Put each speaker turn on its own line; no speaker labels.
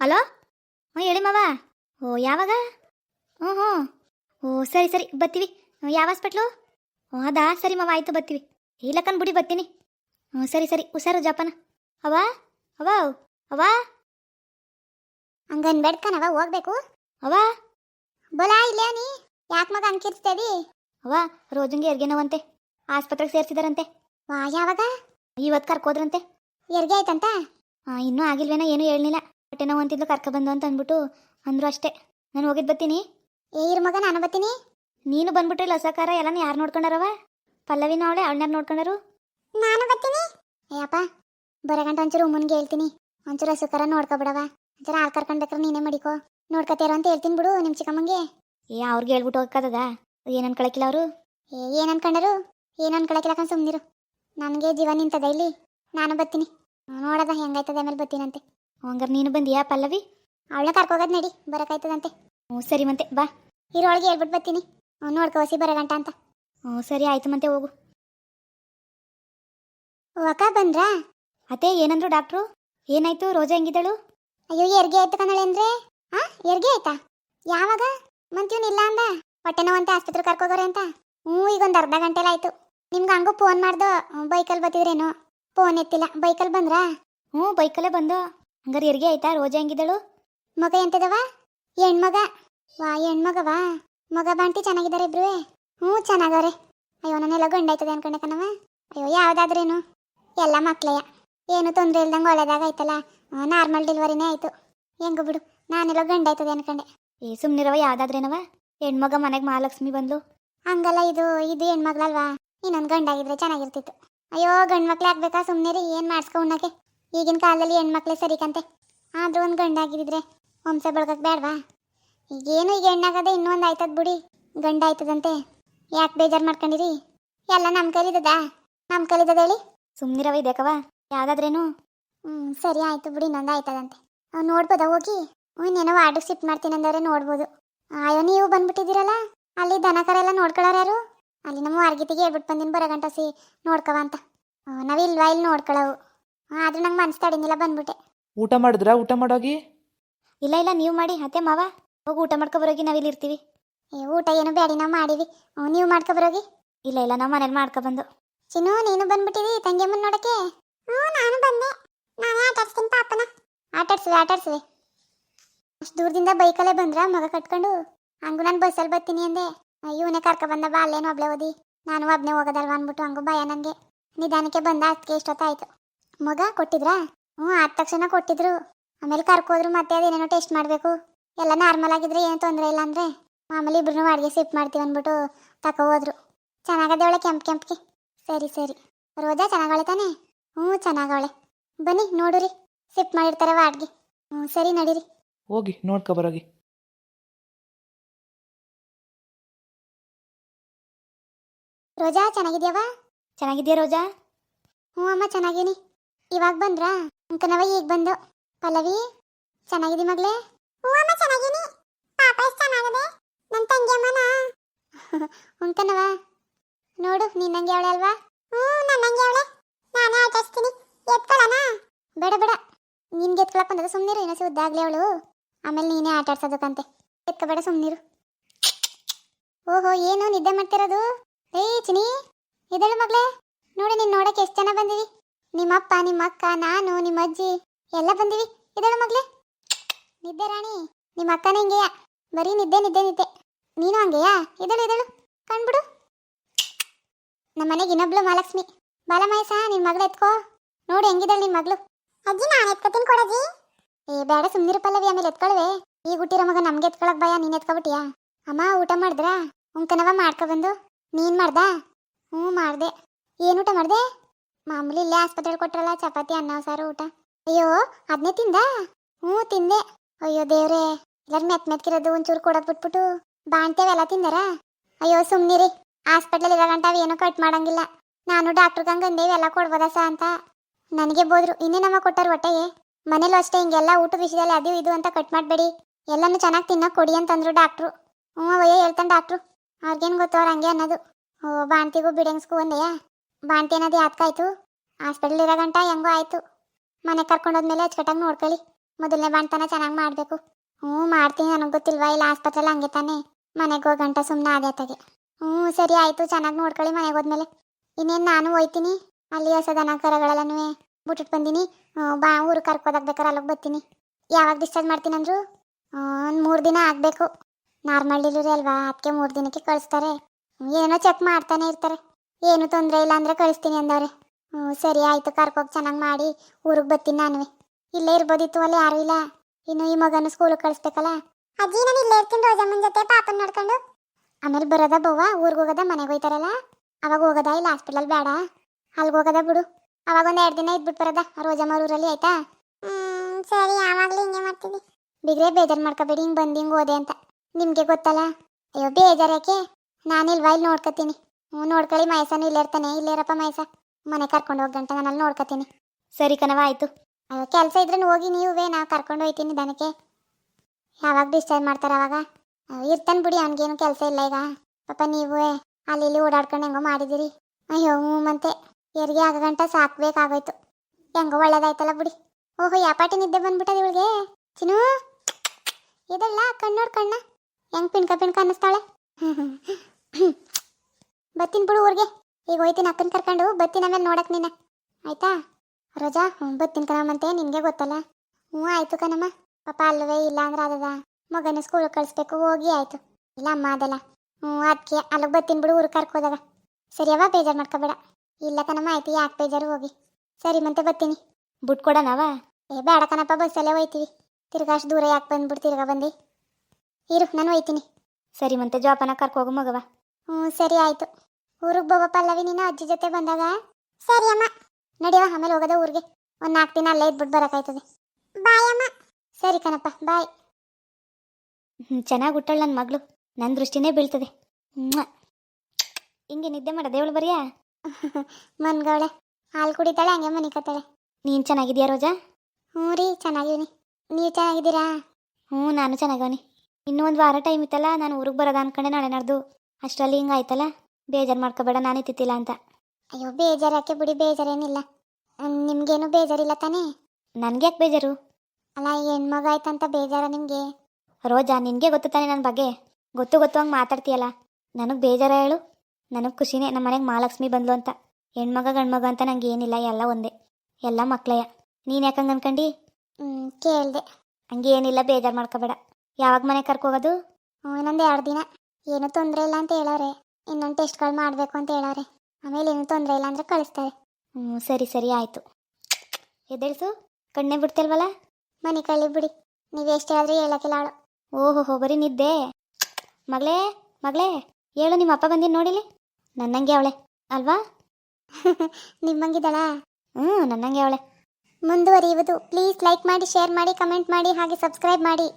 Hello? ಹ್ಞೂ ಹೇಳಿ ಮಾವ. ಓ ಯಾವಾಗ? ಹ್ಞೂ ಹ್ಞೂ. ಓ ಸರಿ ಸರಿ ಬರ್ತೀವಿ. ಯಾವ ಹಾಸ್ಪಿಟ್ಲು? ಹ್ಞೂ ಅದಾ ಸರಿ ಮಾವ ಆಯಿತು ಬರ್ತೀವಿ. ಇಲ್ಲಕ್ಕನ್ ಬಿಡಿ ಬರ್ತೀನಿ. ಹ್ಞೂ ಸರಿ ಸರಿ ಹುಷಾರು ಜಪಾನ. ಅವ ಅವ ಅವ
ಹಂಗನ್ ಬೇಡ್ಕನವ ಹೋಗ್ಬೇಕು.
ಅವ
ಬಲ ಇಲ್ಲೇ ನೀ? ಯಾಕೆ ಮಗ ಅಂಕಿರ್ಸ್ತೇದಿ
ಅವ ರೋಜಂಗೆ ಎರ್ಗೆನವಂತೆ ಆಸ್ಪತ್ರೆಗೆ ಸೇರಿಸಿದಾರಂತೆ.
ವಾ ಯಾವಾಗ?
ಇವತ್ತು ಕರ್ಕೋದ್ರಂತೆ
ಎರ್ಗೆ ಆಯ್ತಂತ?
ಹಾಂ ಇನ್ನೂ ಆಗಿಲ್ವೇನೋ ಏನೂ ಹೇಳಲಿಲ್ಲ ಹೊಟ್ಟೆ ನೋವು ಅಂತಿದ್ಲು ಕರ್ಕ ಬಂದು ಅಂತ ಅಂದ್ಬಿಟ್ಟು ಅಂದ್ರು ಅಷ್ಟೇ. ನಾನು ಹೋಗಿದ್ದು ಬತ್ತೀನಿ
ಏ ಇರ್ ಮಗ ನಾನು ಬತ್ತೀನಿ
ನೀನು ಬಂದ್ಬಿಟ್ರೆ ಲಸಕಾರ ಎಲ್ಲಾನು ಯಾರು ನೋಡ್ಕೊಂಡಾರವ? ಪಲ್ಲವಿನ ಅವಳೆ ಅವಳನ್ನ ನೋಡ್ಕೊಂಡರು?
ನಾನು ಬರ್ತೀನಿ. ಏಯಪ್ಪ ಬರಗಂಟ ಒಂಚೂರು ಉಮ್ಮನ್ಗೆ ಹೇಳ್ತೀನಿ. ಒಂಚೂರು ಹಸುಕಾರ ನೋಡ್ಕೊಬಿಡವ ಒಂಚೂರು ಹಾಲು ಕರ್ಕೊಂಡ್ಬೇಕಾರೆ ನೀನೇ ಮಡಿಕೋ. ನೋಡ್ಕೊತೀರೋ ಅಂತ ಹೇಳ್ತೀನಿ ಬಿಡು ನಿಮ್ಮ ಚಿಕ್ಕಮ್ಮಂಗೆ.
ಏ ಅವ್ರಿಗೆ ಹೇಳ್ಬಿಟ್ಟು ಹೋಗ್ಕದ ಏನು ಅನ್ಕೊಳಕಿಲ್ಲ ಅವರು?
ಏ ಏನು ಅನ್ಕೊಂಡರು? ಏನು ಅನ್ಕೊಳಕಿಲ್ಲ ಸುಮ್ಮನಿರು ನನಗೆ ಜೀವ ನಿಂತದ ಇಲ್ಲಿ. ನಾನು ಬತ್ತೀನಿ ನೋಡದ ಹೆಂಗಾಯ್ತದೆ ಆಮೇಲೆ ಬರ್ತೀನಂತೆ.
ಹಂಗಾರೆ ನೀನು ಬಂದಿಯಾ ಪಲ್ಲವಿ?
ಅವಳ ಕರ್ಕೋಗದ್ ನಡಿ ಬರಕಾಯ್ತದಂತೆ.
ಹ್ಞೂ ಸರಿ ಮತ್ತೆ ಬಾ.
ಇರೋಳಿಗೆ ಹೇಳ್ಬಿಟ್ಟು ಬರ್ತೀನಿ. ಅವ್ನು ನೋಡ್ಕೋಸಿ ಬರಗಂಟ ಅಂತ.
ಹ್ಞೂ ಸರಿ ಆಯ್ತು ಮತ್ತೆ ಹೋಗು.
ಅಕ್ಕ ಬಂದ್ರಾ?
ಅತ್ತೆ ಏನಂದ್ರು ಡಾಕ್ಟ್ರು? ಏನಾಯ್ತು? ರೋಜಾ ಹೆಂಗಿದ್ದಳು?
ಅಯ್ಯೋ ಎರ್ಗೆ ಆಯ್ತು ಕಣಳೆ ಅಂದ್ರೆ? ಆ ಎರ್ಗೆ ಆಯ್ತಾ? ಯಾವಾಗ? ಮಂತ್ಯೂನ್ ಇಲ್ಲ ಅಂದ? ಹೊಟ್ಟೆ ನೋವಂತೆ ಆಸ್ಪತ್ರೆ ಕರ್ಕೋಗೋರೆ ಅಂತ? ಹ್ಞೂ ಈಗ ಒಂದು ಅರ್ಧ ಗಂಟೆಲಿ ಆಯ್ತು. ನಿಮ್ಗೆ ಹಂಗೂ ಫೋನ್ ಮಾಡ್ದು? ಬೈಕಲ್ಲಿ ಬತ್ತಿದ್ರೇನು ಫೋನ್ ಎತ್ತಿಲ್ಲ. ಬೈಕಲ್ಲಿ ಬಂದ್ರಾ?
ಹ್ಞೂ ಬೈಕಲ್ಲೇ ಬಂದು? ಹಂಗಾರೆ ಇರ್ಗೆ ಆಯ್ತಾ? ರೋಜಾ ಹೆಂಗಿದಳು
ಮಗ ಎಂತದವ? ಹೆಣ್ಮಗ. ವಾ, ಹೆಣ್ಮಗವಾ? ಮಗ ಬಾಂಟಿ ಚೆನ್ನಾಗಿದ್ದಾರೆ ಇಬ್ರು ಹ್ಞೂ, ಚೆನ್ನಾಗವ್ರೆ. ಅಯ್ಯೋ, ನನ್ನೆಲ್ಲ ಗಂಡಾಯ್ತದೆ ಅನ್ಕೊಂಡೆ ಕಣವ ಅಯ್ಯೋ, ಯಾವ್ದಾದ್ರೇನು? ಎಲ್ಲ ಮಕ್ಳೆಯ ಏನು ತೊಂದರೆ ಇಲ್ದಂಗೆ ಒಳ್ಳೇದಾಗ ಆಯ್ತಲ್ಲ ನಾರ್ಮಲ್ ಡೆಲಿವರಿನೇ ಆಯ್ತು. ಹೆಂಗು ಬಿಡು, ನಾನೆಲ್ಲ ಗಂಡಾಯ್ತದೆ ಅನ್ಕೊಂಡೆ.
ಏ ಸುಮ್ನಿರವ ಯಾವ್ದಾದ್ರೇನವ ಹೆಣ್ಮಗ ಮನೆಗೆ ಮಹಾಲಕ್ಷ್ಮಿ ಬಂದ್ಲು.
ಹಂಗಲ್ಲ ಇದು ಇದು ಹೆಣ್ಮಗ್ಳಲ್ವಾ? ಇನ್ನೊಂದು ಗಂಡಾಗಿದ್ರೆ ಚೆನ್ನಾಗಿರ್ತಿತ್ತು. ಅಯ್ಯೋ ಗಂಡು ಮಕ್ಳು ಆಗ್ಬೇಕಾ ಸುಮ್ಮನೆ ರೀ ಏನು ಮಾಡಿಸ್ಕೊ ಉಣ್ಣಕ್ಕೆ? ಈಗಿನ ಕಾಲದಲ್ಲಿ ಹೆಣ್ಮಕ್ಳೇ ಸರಿಕಂತೆ ಆದ್ರೂ ಒಂದು ಗಂಡಾಗಿದ್ರೆ ವಂಶ ಬೆಳ್ಕಕ್ಕೆ ಬೇಡವಾ ಈಗೇನು ಈಗ ಹೆಣ್ಣಾಗದೆ ಇನ್ನೊಂದು ಆಯ್ತದ ಬಿಡಿ. ಗಂಡ ಆಯ್ತದಂತೆ. ಯಾಕೆ ಬೇಜಾರು ಮಾಡ್ಕೊಂಡಿರಿ? ಎಲ್ಲ ನಮ್ಮ ಕಲಿದದ ನಮ್ಮ ಕಲಿದದ ಹೇಳಿ?
ಸುಮ್ನಿರವ ಇದಕ್ಕವ ಯಾವ್ದಾದ್ರೇನು?
ಹ್ಞೂ ಸರಿ ಆಯ್ತು ಬಿಡಿ ಇನ್ನೊಂದು ಆಯ್ತದಂತೆ. ಅವ್ನು ನೋಡ್ಬೋದಾ ಹೋಗಿ? ಇನ್ನೇನೋ ವಾರ್ಡಿಗೆ ಶಿಫ್ಟ್ ಮಾಡ್ತೀನಿ ಅಂದರೆ ನೋಡ್ಬೋದು. ಅಯ್ಯೋ ನೀವು ಬಂದ್ಬಿಟ್ಟಿದ್ದೀರಲ್ಲ? ಅಲ್ಲಿ ದನ ಕರ ಎಲ್ಲ ನೋಡ್ಕೊಳ್ಳೋರು ಯಾರು? ಅಲ್ಲಿ ನಮ್ಮ ವಾರ್ಗಿತಿಗೆ ಹೇಳ್ಬಿಟ್ಟು ಬಂದಿನ ಬರೋ ಗಂಟಸಿ ನೋಡ್ಕವ ಅಂತ. ನಾವಿಲ್ವಾ ಇಲ್ಲಿ ನೋಡ್ಕೊಳ್ಳವು ಆದ್ರೂ ನಂಗೆ ಮನ್ಸು ತಡಿನಿಲ್ಲ ಬಂದ್ಬಿಟ್ಟೆ.
ಊಟ ಮಾಡಿದ್ರಾ? ಊಟ ಮಾಡೋಗಿ?
ಇಲ್ಲ ಇಲ್ಲ ನೀವು ಮಾಡಿ. ಅತ್ತೆ ಮಾವ ಹೋಗಿ ಊಟ ಮಾಡ್ಕೊ ಬರೋಗಿ ನಾವಿಲ್ಲಿ ಇರ್ತೀವಿ.
ಏ ಊಟ ಏನು ಬೇಡಿ ನಾವು ಮಾಡಿವಿ. ಹ್ಞೂ ನೀವು ಮಾಡ್ಕೊಬರೋಗಿ
ಇಲ್ಲ ಇಲ್ಲ ನಾವು ಮನೇಲಿ ಮಾಡ್ಕೊ ಬಂದು.
ಚಿನ್ನು ನೀನು ಬಂದ್ಬಿಟ್ಟಿದಿ ತಂಗಿಯಮ್ಮನ ನೋಡಕ್ಕೆ? ಹ್ಞೂ ನಾನು ಬಂದೆ. ನಾನು ಆಟ ಆಡ್ಸ್ತೀನಿ ಪಾಪನ. ಆಟ ಆಡ್ಸುವೆ ಆಟ ಆಡ್ಸುವೆ ಅಷ್ಟು ದೂರದಿಂದ ಬೈಕಲ್ಲೇ ಬಂದ್ರ? ಮಗ ಕಟ್ಕೊಂಡು? ಹಂಗು ನಾನು ಬಸ್ಸಲ್ಲಿ ಬರ್ತೀನಿ ಅಂದೆ. ಇವನೇ ಕರ್ಕೊ ಬಂದ ಬಾ ಅಲ್ಲೇನು ಒಬ್ಳೆ ಓದಿ. ನಾನು ಒಬ್ನೇ ಹೋಗೋದಲ್ವಾ ಅಂದ್ಬಿಟ್ಟು ಹಂಗು ಭಯ ನನಗೆ ನಿಧಾನಕ್ಕೆ ಬಂದ ಅದಕ್ಕೆ ಇಷ್ಟೊತ್ತಾಯ್ತು. ಮಗ ಕೊಟ್ಟಿದ್ರಾ? ಹ್ಞೂ ಆದ ತಕ್ಷಣ ಕೊಟ್ಟಿದ್ರು. ಆಮೇಲೆ ಕರ್ಕೋದ್ರು ಮತ್ತೆ ಅದೇನೇನೋ ಟೆಸ್ಟ್ ಮಾಡಬೇಕು. ಎಲ್ಲ ನಾರ್ಮಲ್ ಆಗಿದ್ರೆ ಏನು ತೊಂದರೆ ಇಲ್ಲ ಅಂದರೆ ಆಮೇಲೆ ಇಬ್ರು ಅಡುಗೆ ಶಿಫ್ಟ್ ಮಾಡ್ತೀವಿ ಅಂದ್ಬಿಟ್ಟು ತಕೋ ಹೋದ್ರು. ಚೆನ್ನಾಗದೆ ಅವಳೆ ಕೆಂಪು ಕೆಂಪ್ಗೆ. ಸರಿ ಸರಿ. ರೋಜಾ ಚೆನ್ನಾಗವಳೆ ತಾನೆ? ಹ್ಞೂ ಚೆನ್ನಾಗವಳೆ. ಬನ್ನಿ ನೋಡುರಿ ಶಿಫ್ಟ್ ಮಾಡಿರ್ತಾರೆ ವಾಡ್ಗೆ ಹ್ಞೂ ಸರಿ ನಡೀರಿ.
ಹೋಗಿ ನೋಡ್ಕೊ ಬರೋಗಿ.
ರೋಜಾ ಚೆನ್ನಾಗಿದ್ಯಾವ?
ಚೆನ್ನಾಗಿದ್ಯಾ ರೋಜಾ?
ಹ್ಞೂ ಅಮ್ಮ ಚೆನ್ನಾಗೀನಿ. ಇವಾಗ ಬಂದ್ರಾ? ಅಂಕನವ ಈಗ ಬಂದು, ಪಲ್ಲವಿ, ಚೆನ್ನಾಗಿದಿ ಮಗಳೇ? ಹೂವಮ್ಮ ಚೆನ್ನಾಗೀನಿ. ಪಾಪ ಎಷ್ಟು ಚೆನ್ನಾಗಿದೆ? ನನ್ನ ತಂಗಿ ಅಮ್ಮನ? ಅಂಕನವ ನೋಡು ನಿನ್ನಂಗೆ ಅವಳೆ ಅಲ್ವಾ? ಹ್ಞೂ ನನ್ನಂಗೆ ಅವಳೆ. ನಾನೇ ಆಟಾಡ್ಸ್ತೀನಿ ಎತ್ಕೊಳ್ಳೋಣ ಬೇಡ ಬೇಡ. ನಿನ್ಗೆ ಎತ್ಕೊಳಕ್ ಬಂದದ ಸುಮ್ಮನಿರು ಏನೋ ಸುದ್ದಾಗ್ಲಿ ಅವಳು. ಆಮೇಲೆ ನೀನೇ ಆಟ ಆಡ್ಸೋದಕ್ಕಂತೆ. ಎತ್ಕೋಬೇಡ ಸುಮ್ಮನಿರು ಓಹೋ, ಏನು ನಿದ್ದೆ ಮಾಡ್ತಿರೋದು? ಏಯ್ ಚಿನಿ ಇದಳು ನೋಡಿ ನೀನು ನೋಡಕ್ಕೆ ಎಷ್ಟು ಜನ ಬಂದಿವಿ ನಿಮ್ಮಪ್ಪ, ನಿಮ್ಮಕ್ಕ, ನಾನು ನಿಮ್ಮ ಅಜ್ಜಿ ಎಲ್ಲ ಬಂದಿವಿ. ಇದಳು ಮಗ್ಲೆ? ನಿದ್ದೆ ರಾಣಿ. ನಿಮ್ಮ ಅಕ್ಕನ ಹಿಂಗೆಯ? ಬರೀ ನಿದ್ದೆ ನಿದ್ದೆ ನಿದ್ದೆ. ನೀನು ಹಂಗೆಯಾ? ಇದಳು ಇದಳು ಕಣ್ಬಿಡು. ನಮ್ಮ ಮನೆಗೆ ಇನ್ನೊಬ್ಳು ಮಹಾಲಕ್ಷ್ಮಿ. ಬಾಲಮಯಸ ನಿನ್ ಮಗಳು ಎತ್ಕೋ. ನೋಡು ಹೆಂಗಿದಳು ನಿನ್ ಮಗಳು. ಅಜ್ಜಿ, ನಾನು ಎತ್ಕೋತೀನಿ ಕೊಡಜ್ಜಿ ಏ, ಬೇಡ ಸುಮ್ಮನಿರು ಪಲ್ಲವಿ, ಆಮೇಲೆ ಎತ್ಕೊಳ್ವೆ. ಈಗ ಹುಟ್ಟಿರೋ ಮಗ ನಮ್ಗೆ ಎತ್ಕೊಳಕ್ ಭಯ, ನೀನ್ ಎತ್ಕೊಬಿಟ್ಟಿಯಾ? ಅಮ್ಮ, ಊಟ ಮಾಡಿದ್ರಾ? ಉಂಕನವ ಮಾಡ್ಕೊ ಬಂದು. ನೀನ್ ಮಾಡ್ದಾ? ಹ್ಞೂ, ಮಾಡ್ದೆ. ಏನು ಊಟ ಮಾಡ್ದೆ? ಮಾಮೂಲಿ ಇಲ್ಲೇ ಆಸ್ಪತ್ರೆಗೆ ಕೊಟ್ರಲ್ಲ, ಚಪಾತಿ, ಅನ್ನ, ಸಾರು, ಊಟ. ಅಯ್ಯೋ ಅದನ್ನೇ ತಿಂದ? ಹ್ಞೂ, ತಿಂದೆ. ಅಯ್ಯೋ ದೇವ್ರೇ, ಎಲ್ಲರೂ ಮೆತ್ ಮೆತ್ಕಿರೋದು ಒಂಚೂರು ಕೊಡೋದು ಬಿಟ್ಬಿಟ್ಟು ಬಾಣ್ತೇವೆಲ್ಲ ತಿಂದಾರ? ಅಯ್ಯೋ, ಸುಮ್ನಿರಿ. ಹಾಸ್ಪಿಟ್ಲಲ್ಲಿ ಇರೋ ಗಂಟ ಏನೂ ಕಟ್ ಮಾಡಂಗಿಲ್ಲ. ನಾನು ಡಾಕ್ಟ್ರ್ ಗಂಗಂದೆ ಇವೆಲ್ಲ ಕೊಡ್ಬೋದಾ ಸ ಅಂತ. ನನಗೆ ಬೋದ್ರು, ಇನ್ನೇ ನಮ್ಮ ಕೊಟ್ಟಾರ ಹೊಟ್ಟೆಗೆ. ಮನೇಲೂ ಅಷ್ಟೇ, ಹಿಂಗೆಲ್ಲ ಊಟದ ವಿಷಯದಲ್ಲಿ ಅದು ಇದು ಅಂತ ಕಟ್ ಮಾಡಬೇಡಿ. ಎಲ್ಲನೂ ಚೆನ್ನಾಗಿ ತಿನ್ನೋಕೆ ಕೊಡಿ ಅಂತಂದ್ರು ಡಾಕ್ಟ್ರು. ಹ್ಞೂ ಅಯ್ಯೋ ಹೇಳ್ತಾನೆ ಡಾಕ್ಟ್ರು. ಅವ್ರಿಗೇನು ಗೊತ್ತು ಅವ್ರು ಹಂಗೆ ಅನ್ನೋದು. ಓ, ಬಾಣ್ತಿಗೂ, ಬಿಡಂಗ್ಸ್ಗೂ ಒಂದೆಯಾ? ಬಾಣ್ತಿ ಅನ್ನೋದು ಯಾತ್ಕಾಯ್ತು ಹಾಸ್ಪಿಟಲ್ ಇರೋ ಗಂಟ ಹೆಂಗೋ ಆಯ್ತು. ಮನೆ ಕರ್ಕೊಂಡೋದ್ಮೇಲೆ ಅಚ್ಚುಕಟ್ಟಾಗಿ ನೋಡ್ಕೊಳ್ಳಿ. ಮೊದಲನೇ ಬಾಣ್ತನ ಚೆನ್ನಾಗಿ ಮಾಡಬೇಕು. ಹ್ಞೂ, ಮಾಡ್ತೀನಿ ನನಗೆ ಗೊತ್ತಿಲ್ವಾ? ಇಲ್ಲ ಆಸ್ಪತ್ರೆಲಿ ಹಂಗೆ ತಾನೆ. ಮನೆಗೆ ಹೋಗಂಟ ಸುಮ್ಮನೆ ಅದೇ ತಗೆ ಹ್ಞೂ, ಸರಿ ಆಯಿತು, ಚೆನ್ನಾಗಿ ನೋಡ್ಕೊಳ್ಳಿ ಮನೆಗೆ ಹೋದ್ಮೇಲೆ. ಇನ್ನೇನು ನಾನು ಹೋಯ್ತೀನಿ? ಅಲ್ಲಿ ಹೊಸ ದನ ಕರಗಳೆಲ್ಲನೂ ಬಿಟ್ಟಿಟ್ಟು ಬಂದೀನಿ ಬಾ, ಊರು ಕರ್ಕೋದಾಗ ಬೇಕಾರೆ ಅಲ್ಲಿಗೆ ಬರ್ತೀನಿ. ಯಾವಾಗ ಡಿಸ್ಚಾರ್ಜ್ ಮಾಡ್ತೀನಿ ಅಂದರು? ಒಂದು ಮೂರು ದಿನ ಆಗಬೇಕು. ನಾರ್ಮಲ್ ಡೆಲಿವರಿ ಅಲ್ವಾ? ಅದಕ್ಕೆ ಮೂರು ದಿನಕ್ಕೆ ಕಳಿಸ್ತಾರೆ. ಏನೋ ಚೆಕ್ ಮಾಡ್ತಾನೆ ಇರ್ತಾರೆ. ಏನು ತೊಂದರೆ ಇಲ್ಲ ಅಂದರೆ ಕಳಿಸ್ತೀನಿ ಅಂದವ್ರೆ. ಹ್ಞೂ ಸರಿ ಆಯಿತು ಕರ್ಕೋಗಿ ಚೆನ್ನಾಗಿ ಮಾಡಿ ಊರಿಗೆ ಬರ್ತೀನಿ ನಾನು ಇಲ್ಲೇ ಇರ್ಬೋದಿತ್ತು ಅಲ್ಲಿ ಯಾರೂ ಇಲ್ಲ. ಇನ್ನು ಈ ಮಗನ ಸ್ಕೂಲಿಗೆ ಕಳಿಸ್ಬೇಕಲ್ಲ? ಅಜ್ಜಿ ನಾನು ಇಲ್ಲೇ ಇರ್ತೀನಿ ರೋಜಮ್ಮನ ಜೊತೆ ಪಾಪನ ನೋಡ್ಕೊಂಡು. ಆಮೇಲೆ ಬರೋದ ಬವ್ವ? ಊರಿಗೆ ಹೋಗೋದ ಮನೆಗೆ ಹೋಯ್ತಾರಲ್ಲ? ಅವಾಗ ಹೋಗೋದ ಇಲ್ಲ ಹಾಸ್ಪಿಟಲ್ ಬೇಡ? ಅಲ್ಲಿಗೆ ಹೋಗೋದ ಬಿಡು. ಅವಾಗ ಒಂದು ಎರಡು ದಿನ ಇದ್ಬಿಟ್ಟು ಬರೋದ ರೋಜಮ್ಮ ಊರಲ್ಲಿ ಆಯ್ತಾ? ಸರಿ ಯಾವಾಗಲೂ ಹಿಂಗೆ ಮಾಡ್ತೀನಿ. ಬಿಗ್ರೆ ಬೇಜಾರು ಮಾಡ್ಕೋಬೇಡಿ ಹಿಂಗೆ ಬಂದು ಹಿಂಗೆ ಹೋದೆ ಅಂತ. ನಿಮಗೆ ಗೊತ್ತಲ್ಲ? ಅಯ್ಯೋ ಬೇಜಾರು ಯಾಕೆ? ನಾನಿಲ್ವಾ ಇಲ್ಲಿ ನೋಡ್ಕೊತೀನಿ. ನೋಡ್ಕೊಳ್ಳಿ ಮಯಸನು ಇಲ್ಲೇ ಇರ್ತಾನೆ ಇಲ್ಲೇ ಇರಪ್ಪ ಮಯಸ ಮನೆ ಕರ್ಕೊಂಡು ಹೋಗಿ ಗಂಟ ನಾನು ಅಲ್ಲಿ ನೋಡ್ಕೊತೀನಿ.
ಸರಿ ಕಣವ ಆಯಿತು.
ಅಯ್ಯೋ ಕೆಲಸ ಇದ್ರೆ ಹೋಗಿ ನೀವೇ ನಾವು ಕರ್ಕೊಂಡು ಹೋಯ್ತೀನಿ ದನಕ್ಕೆ. ಯಾವಾಗ ಡಿಸ್ಚಾರ್ಜ್ ಮಾಡ್ತಾರೆ ಅವಾಗ? ಇರ್ತಾನೆ ಬಿಡಿ ಅವ್ನಿಗೇನು ಕೆಲಸ ಇಲ್ಲ ಈಗ. ಪಾಪ ನೀವು ಅಲ್ಲಿ ಇಲ್ಲಿ ಓಡಾಡ್ಕೊಂಡು ಹೆಂಗೋ ಮಾಡಿದಿರಿ. ಅಯ್ಯೋ ಹ್ಞೂ ಮತ್ತೆ ಹೆರಿಗೆ ಆಗ ಗಂಟ ಸಾಕ್ಬೇಕಾಗೋಯ್ತು ಹೆಂಗೋ ಒಳ್ಳೇದಾಯ್ತಲ್ಲ ಬಿಡಿ. ಓಹೋ ಯಾಪಾಟಿ ನಿದ್ದೆ ಬಂದ್ಬಿಟ್ಟದ ಇವಳಿಗೆ? ಚಿನ್ನು ಇದಲ್ಲ ಕಣ್ಣೋಡ್ ಕಣ್ಣ. ಹೆಂಗ್ ಪಿಣ್ಕ ಪಿಣ್ಕ ಅನ್ನಿಸ್ತಾಳೆ? ಬತ್ತೀನಿ ಬಿಡು ಊರಿಗೆ. ಈಗ ಹೋಯ್ತೀನಿ ಅಕ್ಕನ ಕರ್ಕೊಂಡು, ಬತ್ತಿನ ಆಮೇಲೆ ನೋಡಕ್ ನೀನೆ. ಆಯ್ತಾ? ರಜಾ? ಹ್ಞೂ ಬತ್ತಿನ ಕಣಮ್ಮಂತೆ ನಿನಗೆ ಗೊತ್ತಲ್ಲ. ಹ್ಞೂ, ಆಯ್ತು ಕಣಮ್ಮ. ಪಾಪ ಅಲ್ಲವೇ ಇಲ್ಲ ಅಂದ್ರೆ ಅದದ ಮಗನ ಸ್ಕೂಲ್ ಕಳಿಸ್ಬೇಕು, ಹೋಗಿ ಆಯ್ತು. ಇಲ್ಲ ಅಮ್ಮ, ಅದಲ್ಲ. ಹ್ಞೂ ಅದಕ್ಕೆ ಅಲ್ಲಿಗೆ ಬತ್ತೀನಿ ಬಿಡು ಊರು ಕರ್ಕೋದಾಗ ಸರಿ, ಅವ ಬೇಜಾರು ಮಾಡ್ಕೋಬೇಡ. ಇಲ್ಲ ಕಣಮ್ಮ, ಆಯ್ತು, ಯಾಕೆ ಬೇಜಾರು, ಹೋಗಿ. ಸರಿ, ಮತ್ತೆ ಬತ್ತೀನಿ.
ಬಿಟ್ಕೊಡೋಣವ
ಏ, ಬೇಡ ಕಣಪ್ಪ ಬಸ್ಸಲ್ಲೇ ಹೋಯ್ತೀವಿ. ತಿರ್ಗಾ ಅಷ್ಟು ದೂರ ಯಾಕೆ ಬಂದ್ಬಿಟ್ಟು ತಿರ್ಗಾ ಬಂದು. ಇರು, ನಾನು ಹೋಯ್ತೀನಿ.
ಸರಿ, ಮತ್ತೆ ಜೋಪಾನ ಕರ್ಕೋಗು ಮಗವ.
ಹ್ಞೂ, ಸರಿ, ಆಯ್ತು. ಊರಿಗೆ ಬವ್ವ ಪಲ್ಲವಿ ನೀನು ಅಜ್ಜಿ ಜೊತೆ ಬಂದಾಗ. ಸರಿ ಅಮ್ಮ. ನಡೆಯುವ ಆಮೇಲೆ ಹೋಗೋದ ಊರಿಗೆ. ಒಂದು ನಾಲ್ಕು ದಿನ ಅಲ್ಲೇ ಇದ್ಬಿಟ್ಟು ಬರೋಕ್ಕಾಯ್ತದೆ ಬಾಯ್ ಅಮ್ಮ. ಸರಿ ಕಣಪ್ಪ ಬಾಯ್.
ಚೆನ್ನಾಗಿ ಹುಟ್ಟಳು ನನ್ನ ಮಗಳು. ನನ್ನ ದೃಷ್ಟಿನೇ ಬೀಳ್ತದೆ. ಹಿಂಗೆ ನಿದ್ದೆ ಮಾಡ ದೇವಳು ಬರಿಯಾ?
ಮನ್ಗವಳೆ ಹಾಲು ಕುಡಿತಾಳೆ ಹಂಗೆ ಮನಿಕತ್ತಾಳೆ
ನೀನು ಚೆನ್ನಾಗಿದ್ಯಾ ರೋಜಾ?
ಹ್ಞೂ ರೀ ಚೆನ್ನಾಗಿವ್ನಿ ನೀವು ಚೆನ್ನಾಗಿದ್ದೀರಾ?
ಹ್ಞೂ ನಾನು ಚೆನ್ನಾಗವನಿ. ಇನ್ನೂ ಒಂದು ವಾರ ಟೈಮ್ ಇತ್ತಲ್ಲ ನಾನು ಊರಿಗೆ ಬರೋದ ಅನ್ಕೊಂಡೆ ನಾಳೆ ನಡೆದು. ಅಷ್ಟರಲ್ಲಿ ಹಿಂಗೆ ಆಯ್ತಲ್ಲ? ಬೇಜಾರು ಮಾಡ್ಕೋಬೇಡ ನಾನು ತಿತ್ತಿಲ್ಲ ಅಂತ.
ಅಯ್ಯೋ ಬೇಜಾರು ಯಾಕೆ ಬಿಡಿ ಬೇಜಾರೇನಿಲ್ಲ. ನಿಮ್ಗೇನು ಬೇಜಾರಿಲ್ಲ ತಾನೇ?
ನನಗೆ ಯಾಕೆ ಬೇಜಾರು?
ಅಲ್ಲ ಹೆಣ್ಮಗ ಆಯ್ತಂತ ಬೇಜಾರ ನಿಮಗೆ?
ರೋಜಾ ನಿನಗೆ ಗೊತ್ತು ತಾನೆ ನನ್ನ ಬಗ್ಗೆ? ಗೊತ್ತು ಗೊತ್ತು ಹಂಗೆ ಮಾತಾಡ್ತೀಯಲ್ಲ? ನನಗೆ ಬೇಜಾರ ಹೇಳು. ನನಗೆ ಖುಷಿನೇ ನಮ್ಮ ಮನೆಗೆ ಮಹಾಲಕ್ಷ್ಮಿ ಬಂದ್ಲು ಅಂತ. ಹೆಣ್ಮಗ ಗಂಡ್ಮಗ ಅಂತ ನಂಗೆ ಏನಿಲ್ಲ ಎಲ್ಲ ಒಂದೇ. ಎಲ್ಲ ಮಕ್ಳೆಯ ನೀನು ಯಾಕೆ ಹಂಗೆ ಅನ್ಕಂಡು?
ಹ್ಞೂ ಕೇಳಿದೆ.
ಹಂಗೆ ಏನಿಲ್ಲ ಬೇಜಾರು ಮಾಡ್ಕೋಬೇಡ. ಯಾವಾಗ ಮನೆ ಕರ್ಕೋಗೋದು?
ಹ್ಞೂ ಇನ್ನೊಂದು ಎರಡು ದಿನ. ಏನೂ ತೊಂದರೆ ಇಲ್ಲ ಅಂತ ಹೇಳೋರೆ ಇನ್ನೊಂದು ಟೆಸ್ಟ್ಗಳು ಮಾಡಬೇಕು ಅಂತ ಹೇಳಾರೆ ಆಮೇಲೆ ಏನೂ ತೊಂದರೆ ಇಲ್ಲ ಅಂದರೆ ಕಳಿಸ್ತಾರೆ.
ಹ್ಞೂ ಸರಿ ಸರಿ ಆಯಿತು. ಎದ್ದೇಳಿಸು. ಕಣ್ಣೇ ಬಿಡ್ತಿಲ್ವಲ್ಲ?
ಮನೆ ಕಳಿ ಬಿಡಿ. ನೀವು ಎಷ್ಟು ಆದರೂ ಹೇಳಕ್ಕೆ ಅವಳು.
ಓಹೋ ಬರೀ ನಿದ್ದೆ. ಮಗಳೇ ಮಗಳೇ ಹೇಳು ನಿಮ್ಮ ಅಪ್ಪ ಬಂದಿದ್ದು ನೋಡಿಲಿ ನನ್ನಂಗೆ ಅವಳೆ ಅಲ್ವಾ?
ನಿಮ್ಮಂಗಿದ್ದಾಳ?
ಹ್ಞೂ ನನ್ನಂಗೆ ಅವಳೆ.
ಮುಂದುವರಿಯುವುದು. ಪ್ಲೀಸ್ ಲೈಕ್ ಮಾಡಿ ಶೇರ್ ಮಾಡಿ ಕಮೆಂಟ್ ಮಾಡಿ ಹಾಗೆ ಸಬ್ಸ್ಕ್ರೈಬ್ ಮಾಡಿ.